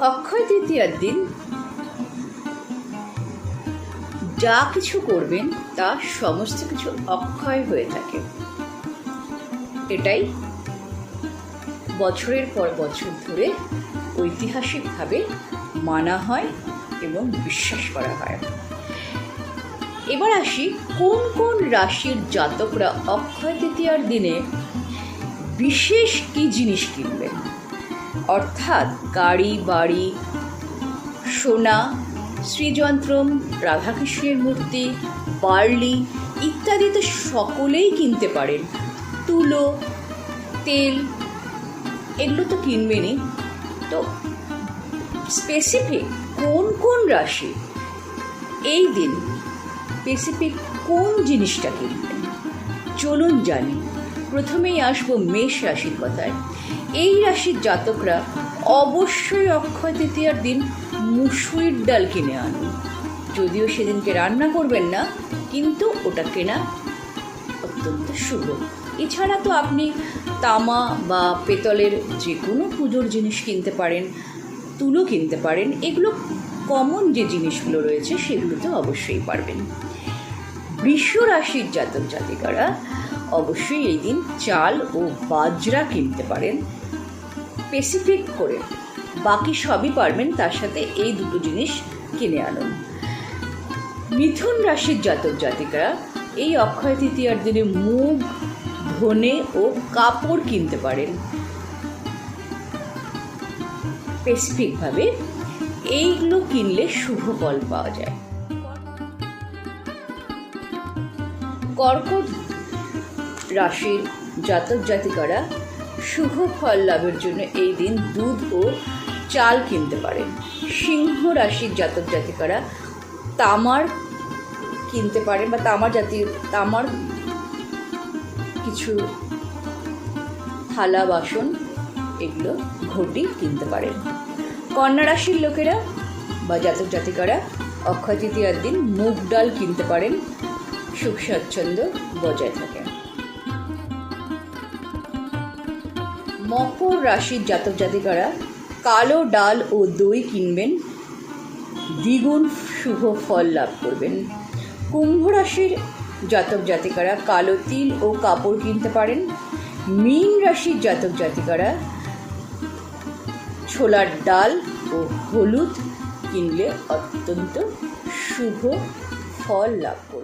অক্ষয় তৃতীয়ার দিন যা কিছু করবেন, তা সমস্ত কিছু অক্ষয় হয়ে থাকে। এটাই বছরের পর বছর ধরে ঐতিহাসিকভাবে মানা হয় এবং বিশ্বাস করা হয়। এবার আসি, কোন কোন রাশির জাতকরা অক্ষয় তৃতীয়ার দিনে বিশেষ কি জিনিস কিনবেন? অর্থাৎ গাড়ি, বাড়ি, সোনা, শ্রীযন্ত্রম, রাধাকৃষ্ণের মূর্তি, বার্লি ইত্যাদি তো সকলেই কিনতে পারেন। তুলো, তেল, এগুলো তো কিনবেনই তো স্পেসিফিক কোন কোন রাশি? এই দিন স্পেসিফিক কোন জিনিসটা কিনবেন? চলুন জানি। প্রথমেই আসব মেষ রাশির কথায়। এই রাশির জাতকরা অবশ্যই অক্ষয় তৃতীয়ার দিন মুসুরির ডাল কিনে আনুন যদিও সেদিনকে রান্না করবেন না, কিন্তু ওটা কেনা অত্যন্ত শুভ। এছাড়া তো আপনি তামা বা পেতলের যে কোনো পুজোর জিনিস কিনতে পারেন, তুলো কিনতে পারেন, এগুলো কমন যে জিনিসগুলো রয়েছে সেগুলো তো অবশ্যই পারবেন। বৃষ রাশির জাতক জাতিকারা অবশ্যই এই দিন চাল ও বাজরা কিনতে পারেন। স্পেসিফিক করে। বাকি সবই পারবেন তার সাথে এই দুটো জিনিস কিনে আনুন। মিথুন রাশির জাতক জাতিকারা এই অক্ষয় তৃতীয়ার দিনে মুগ ধনে ও কাপড় কিনতে পারেন। স্পেসিফিকভাবে এইগুলো কিনলে শুভ ফল পাওয়া যায়। কর্কট রাশির জাতক জাতিকারা শুভ ফল লাভের জন্য এই দিন দুধ ও চাল কিনতে পারেন সিংহ রাশির জাতক জাতিকারা তামার কিনতে পারেন বা তামার জাতীয় তামার কিছু থালা, বাসন এগুলো ঘটি কিনতে পারেন কন্যা রাশির লোকেরা বা জাতক জাতিকারা অক্ষয় তৃতীয়ার দিন মুগ ডাল কিনতে পারেন। সুখ স্বাচ্ছন্দ্য বজায় থাকে। মকর রাশির জাতক জাতিকারা কালো ডাল ও দই কিনবেন। দ্বিগুণ শুভ ফল লাভ করবেন। কুম্ভ রাশির জাতক জাতিকারা কালো তিল ও কাপড় কিনতে পারেন। মীন রাশির জাতক জাতিকারা ছোলার ডাল ও হলুদ কিনলে অত্যন্ত শুভ ফল লাভ করবে